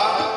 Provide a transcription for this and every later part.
자.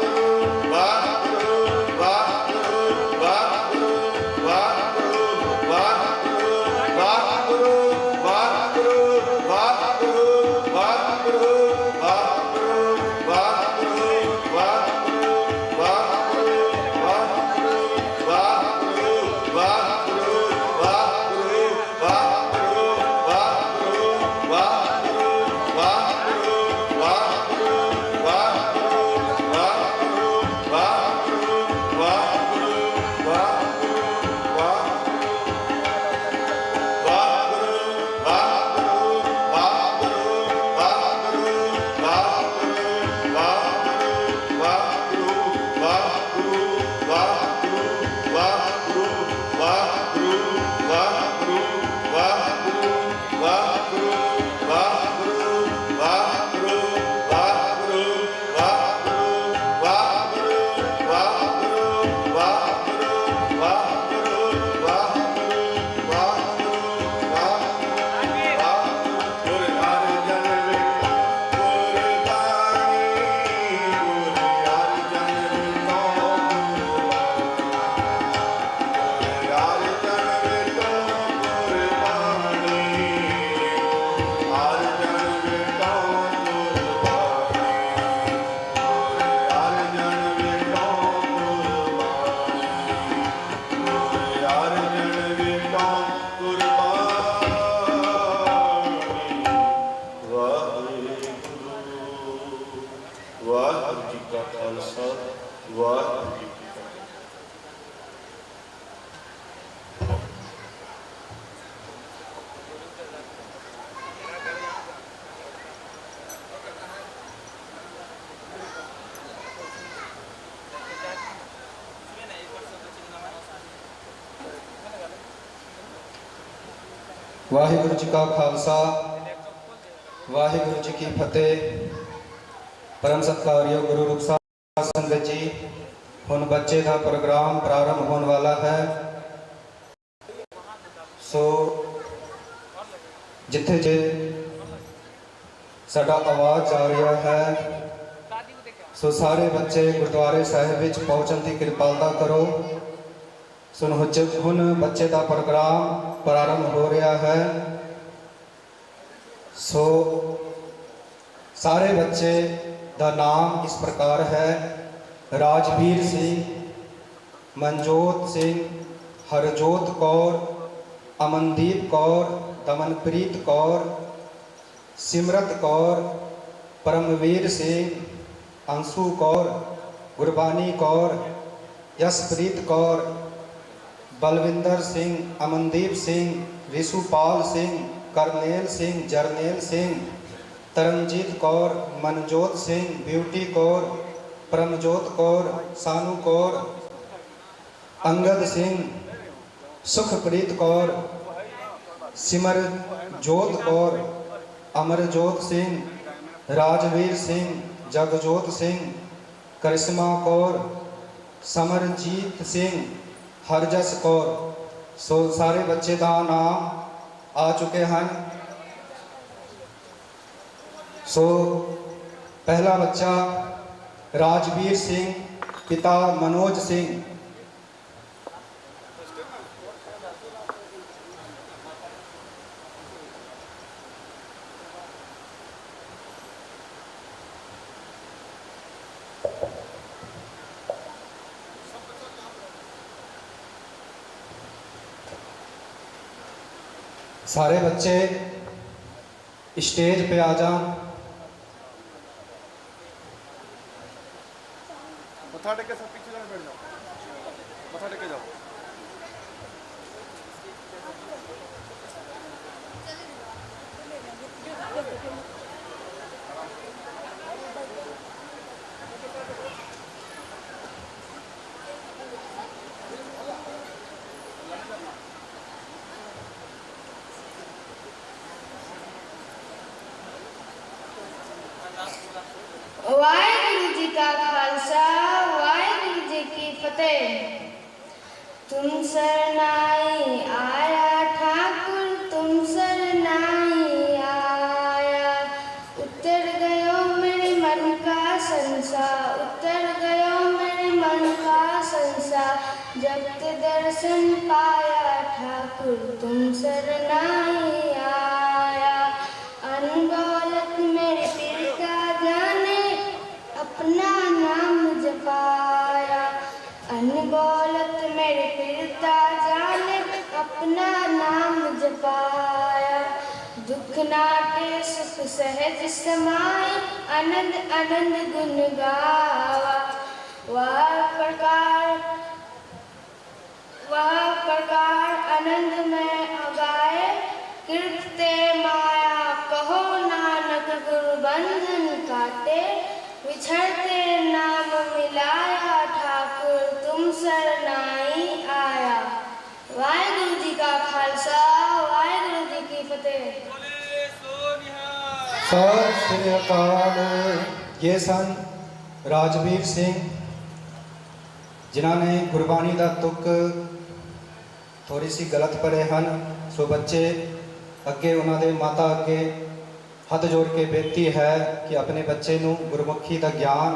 ਵਾਹਿਗੁਰੂ ਜੀ ਕਾ ਖਾਲਸਾ, ਵਾਹਿਗੁਰੂ ਜੀ ਕੀ ਫਤਿਹ। ਪਰਮ ਸਤਿਕਾਰਯੋਗ ਗੁਰੂ ਰੂਪ ਸਾਹਿਬ ਸੰਗਤ ਜੀ, ਹੁਣ ਬੱਚੇ ਦਾ ਪ੍ਰੋਗਰਾਮ ਪ੍ਰਾਰੰਭ ਹੋਣ ਵਾਲਾ ਹੈ। ਸੋ ਜਿੱਥੇ ਜੇ ਸਾਡਾ ਆਵਾਜ਼ ਆ ਰਿਹਾ ਹੈ, ਸੋ ਸਾਰੇ ਬੱਚੇ ਗੁਰਦੁਆਰੇ ਸਾਹਿਬ ਵਿੱਚ ਪਹੁੰਚਣ ਦੀ ਕਿਰਪਾਲਤਾ ਕਰੋ। ਸੋ ਹੁਣ ਹੁਣ ਬੱਚੇ ਦਾ ਪ੍ਰੋਗਰਾਮ ਪ੍ਰਾਰੰਭ ਹੋ ਰਿਹਾ ਹੈ। ਸੋ ਸਾਰੇ ਬੱਚੇ ਦਾ ਨਾਮ ਇਸ ਪ੍ਰਕਾਰ ਹੈ, ਰਾਜਵੀਰ ਸਿੰਘ, ਮਨਜੋਤ ਸਿੰਘ, ਹਰਜੋਤ ਕੌਰ, ਅਮਨਦੀਪ ਕੌਰ, ਦਮਨਪ੍ਰੀਤ ਕੌਰ, ਸਿਮਰਤ ਕੌਰ, ਪਰਮਵੀਰ ਸਿੰਘ, ਅੰਸ਼ੂ ਕੌਰ ਗੁਰਬਾਨੀ ਕੌਰ ਜਸਪ੍ਰੀਤ ਕੌਰ ਬਲਵਿੰਦਰ ਸਿੰਘ, ਅਮਨਦੀਪ ਸਿੰਘ ਰਿਸ਼ੂਪਾਲ ਸਿੰਘ, ਕਰਨੇਲ ਸਿੰਘ, ਜਰਨੇਲ ਸਿੰਘ, ਤਰਨਜੀਤ ਕੌਰ, ਮਨਜੋਤ ਸਿੰਘ, ਬਿਊਟੀ ਕੌਰ, ਪਰਮਜੋਤ ਕੌਰ, ਸਾਨੂ ਕੌਰ, ਅੰਗਦ ਸਿੰਘ, ਸੁਖਪ੍ਰੀਤ ਕੌਰ, ਸਿਮਰਜੋਤ ਕੌਰ, ਅਮਰਜੋਤ ਸਿੰਘ, ਰਾਜਵੀਰ ਸਿੰਘ, ਜਗਜੋਤ ਸਿੰਘ, ਕਰਿਸ਼ਮਾ ਕੌਰ, ਸਮਰਜੀਤ ਸਿੰਘ ਹਰਜਸ ਕੌਰ, ਸੋ ਸਾਰੇ ਬੱਚੇ ਦਾ ਨਾਮ ਆ ਚੁੱਕੇ ਹਨ। ਸੋ ਪਹਿਲਾ ਬੱਚਾ ਰਾਜਵੀਰ ਸਿੰਘ, ਪਿਤਾ ਮਨੋਜ ਸਿੰਘ। ਸਾਰੇ ਬੱਚੇ ਸਟੇਜ पे ਆ ਜਾਣ। ਮੱਥਾ ਟੇਕ ਕੇ ਸਭ ਪਿੱਛੇ ਜਾਣ ਬੈਠ ਜਾਓ। ਮੱਥਾ ਟੇਕ ਕੇ ਜਾਓ। ਵਾਹਿਗੁਰੂ ਜੀ ਕਾ ਖਾਲਸਾ, ਵਾਹਿਗੁਰੂ ਜੀ ਕੀ ਫਤਿਹ। ਤੁਮ ਸਰਨਾਈ ਆਇਆ, ਠਾਕੁਰ ਤੁਮ ਸਰਨਾਈ ਆਇਆ। ਉਤਰ ਗਇਓ ਮੇਰੇ ਮਨ ਕਾ ਸੰਸਾ, ਉਤਰ ਗਇਓ ਮੇਰੇ ਮਨ ਕਾ ਸੰਸਾ। ਜਬ ਤੇ ਦਰਸ਼ਨ ਪਾਇਆ, ਠਾਕੁਰ ਤੁਮ ਸਰਨਾਈ ਰਜ ਸਮਾਈ ਅਨੰਦ ਅਨੰਦ ਗੁਣ ਗਾਵਾ ਵਾਹ ਪ੍ਰਕਾਰ ਵਾਹ ਪ੍ਰਕਾਰ ਅਨੰਦ ਮੈਂ ਅਗਾਏ ਕਿਰਤ ਤੇ ਮਾਇਆ ਕਹੋ ਨਾਨਕ ਗੁਰੂ ਬੰਧਨ ਕਾਟੇ ਵਿਛੜ ਸਤਿ ਸ੍ਰੀ ਅਕਾਲ। ਇਹ ਸਨ ਰਾਜਵੀਰ ਸਿੰਘ, ਜਿਨ੍ਹਾਂ ਨੇ ਗੁਰਬਾਣੀ ਦਾ ਤੁਕ ਥੋੜੀ ਸੀ ਗਲਤ ਪੜ੍ਹੇ ਹਨ, ਸੋ ਬੱਚੇ ਅੱਗੇ ਉਹਨਾਂ ਦੇ ਮਾਤਾ ਅੱਗੇ ਹੱਥ ਜੋੜ ਕੇ ਬੇਨਤੀ ਹੈ ਕਿ ਆਪਣੇ ਬੱਚੇ ਨੂੰ ਗੁਰਮੁਖੀ ਦਾ ਗਿਆਨ,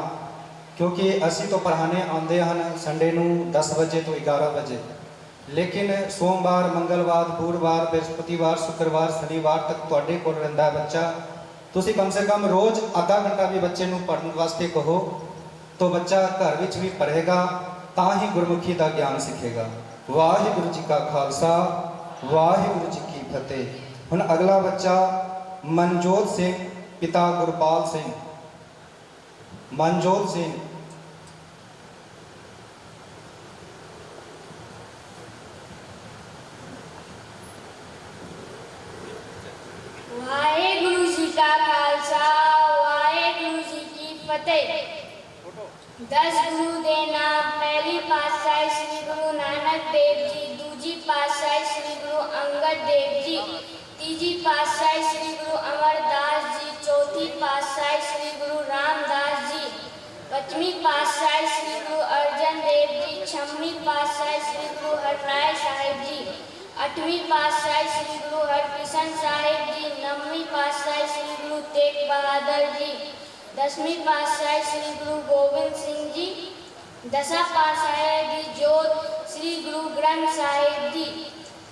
ਕਿਉਂਕਿ ਅਸੀਂ ਤੋਂ ਪੜ੍ਹਾਣੇ ਆਉਂਦੇ ਹਨ ਸੰਡੇ ਨੂੰ 10 ਵਜੇ ਤੋਂ 11 ਵਜੇ। ਲੇਕਿਨ ਸੋਮਵਾਰ, ਮੰਗਲਵਾਰ, ਬੁੱਧਵਾਰ, ਬ੍ਰਹਸਪਤੀਵਾਰ, ਸ਼ੁੱਕਰਵਾਰ, ਸ਼ਨੀਵਾਰ ਤੱਕ ਤੁਹਾਡੇ ਕੋਲ ਰਹਿੰਦਾ ਬੱਚਾ। ਤੁਸੀਂ ਕਮ ਸੇ ਕਮ ਰੋਜ਼ ਅੱਧਾ ਘੰਟਾ ਵੀ ਬੱਚੇ ਨੂੰ ਪੜ੍ਹਨ ਵਾਸਤੇ ਕਹੋ, ਤਾਂ ਬੱਚਾ ਘਰ ਵਿੱਚ ਵੀ ਪੜ੍ਹੇਗਾ, ਤਾਂ ਹੀ ਗੁਰਮੁਖੀ ਦਾ ਗਿਆਨ ਸਿੱਖੇਗਾ। ਵਾਹਿਗੁਰੂ ਜੀ ਕਾ ਖਾਲਸਾ, ਵਾਹਿਗੁਰੂ ਜੀ ਕੀ ਫਤਿਹ। ਹੁਣ ਅਗਲਾ ਬੱਚਾ ਮਨਜੋਤ ਸਿੰਘ, ਪਿਤਾ ਗੁਰਪਾਲ ਸਿੰਘ। ਮਨਜੋਤ ਸਿੰਘ का खालसा वाहेगुरु जी की फतेह। दस गुरु देना पहली पातशाही श्री गुरु नानक देव जी दूजी पातशाही श्री गुरु अंगद देव जी तीजी पातशाही श्री गुरु अमरदास जी चौथी पातशाही श्री गुरु रामदास जी पचवीं पातशाही श्री गुरु अर्जन देव जी छवी पातशाही श्री गुरु हरनाय साहेब जी। ਅੱਠਵੀਂ ਪਾਤਸ਼ਾਹੀ ਸ੍ਰੀ ਗੁਰੂ ਹਰਕ੍ਰਿਸ਼ਨ ਸਾਹਿਬ ਜੀ ਨੌਵੀਂ ਪਾਤਸ਼ਾਹੀ ਸ੍ਰੀ ਗੁਰੂ ਤੇਗ ਬਹਾਦਰ ਜੀ ਦਸਵੀਂ ਪਾਤਸ਼ਾਹੀ ਸ੍ਰੀ ਗੁਰੂ ਗੋਬਿੰਦ ਸਿੰਘ ਜੀ ਦਸਾਂ ਪਾਤਸ਼ਾਹੀ ਦੀ ਜੋਤ ਸ੍ਰੀ ਗੁਰੂ ਗ੍ਰੰਥ ਸਾਹਿਬ ਜੀ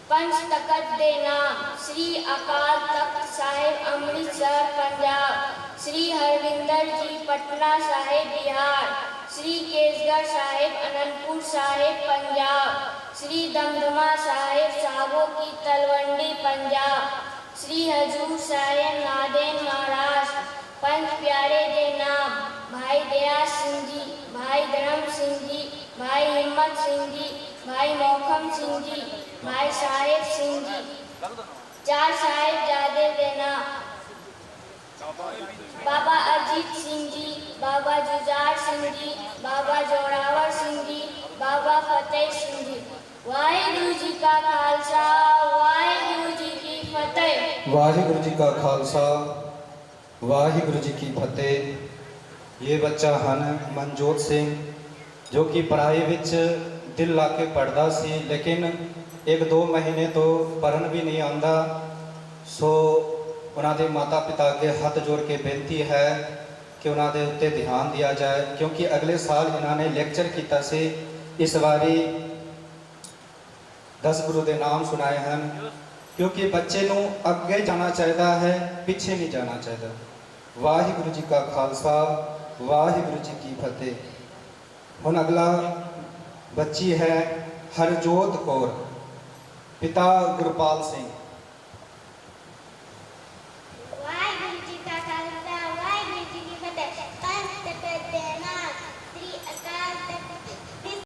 ਪੰਜ ਤਖਤ ਦੇ ਨਾਮ ਸ੍ਰੀ ਅਕਾਲ ਤਖਤ ਸਾਹਿਬ ਅੰਮ੍ਰਿਤਸਰ ਪੰਜਾਬ ਸ੍ਰੀ ਹਰਵਿੰਦਰ ਜੀ ਪਟਨਾ ਸਾਹਿਬ ਬਿਹਾਰ ਸ੍ਰੀ ਕੇਸਗੜ੍ਹ ਸਾਹਿਬ ਅਨੰਦਪੁਰ ਸਾਹਿਬ ਪੰਜਾਬ श्री दमदमा साहेब साहबो की तलवंडी पंजाब, श्री हजूर साहेब नादेन महाराष्ट्र पंच प्यारे दे नाम, भाई दया सिंह जी, भाई धर्म सिंह जी, भाई हिम्मत सिंह जी, भाई मोहकम सिंह जी, भाई साहेब सिंह जी। चार साहेब जादे देना बाबा अजीत सिंह जी, बाबा जुजार सिंह जी, बाबा जोरावर सिंह जी, बाबा फतेह सिंह जी। वाहिगुरु जी का खालसा वाहिगुरु जी की फतेह ਵਾਹਿਗੁਰੂ ਜੀ ਕਾ ਖਾਲਸਾ ਵਾਹਿਗੁਰੂ ਜੀ ਕੀ ਫਤਿਹ ਇਹ ਬੱਚਾ ਹਨ ਮਨਜੋਤ ਸਿੰਘ ਜੋ ਕਿ ਪੜ੍ਹਾਈ ਵਿੱਚ ਦਿਲ ਲਾ ਕੇ ਪੜ੍ਹਦਾ ਸੀ ਲੇਕਿਨ ਇੱਕ ਦੋ ਮਹੀਨੇ ਤੋਂ ਪੜ੍ਹਨ ਵੀ ਨਹੀਂ ਆਉਂਦਾ ਸੋ ਉਹਨਾਂ ਦੇ ਮਾਤਾ ਪਿਤਾ ਅੱਗੇ ਹੱਥ ਜੋੜ ਕੇ ਬੇਨਤੀ ਹੈ ਕਿ ਉਹਨਾਂ ਦੇ ਉੱਤੇ ਧਿਆਨ ਦਿਆ ਜਾਏ ਕਿਉਂਕਿ ਅਗਲੇ ਸਾਲ ਇਹਨਾਂ ਨੇ ਲੈਕਚਰ ਕੀਤਾ ਸੀ ਇਸ ਵਾਰੀ 10 ਗੁਰੂ ਦੇ ਨਾਮ ਸੁਣਾਏ ਹਨ। ਕਿਉਂਕਿ ਬੱਚੇ ਨੂੰ ਅੱਗੇ ਜਾਣਾ ਚਾਹੀਦਾ ਹੈ, ਪਿੱਛੇ ਨਹੀਂ ਜਾਣਾ ਚਾਹੀਦਾ। ਵਾਹਿਗੁਰੂ ਜੀ ਕਾ ਖਾਲਸਾ, ਵਾਹਿਗੁਰੂ ਜੀ ਕੀ ਫਤਿਹ। ਹੁਣ ਅਗਲਾ ਬੱਚੀ ਹੈ ਹਰਜੋਤ ਕੌਰ, ਪਿਤਾ ਗੁਰਪਾਲ ਸਿੰਘ।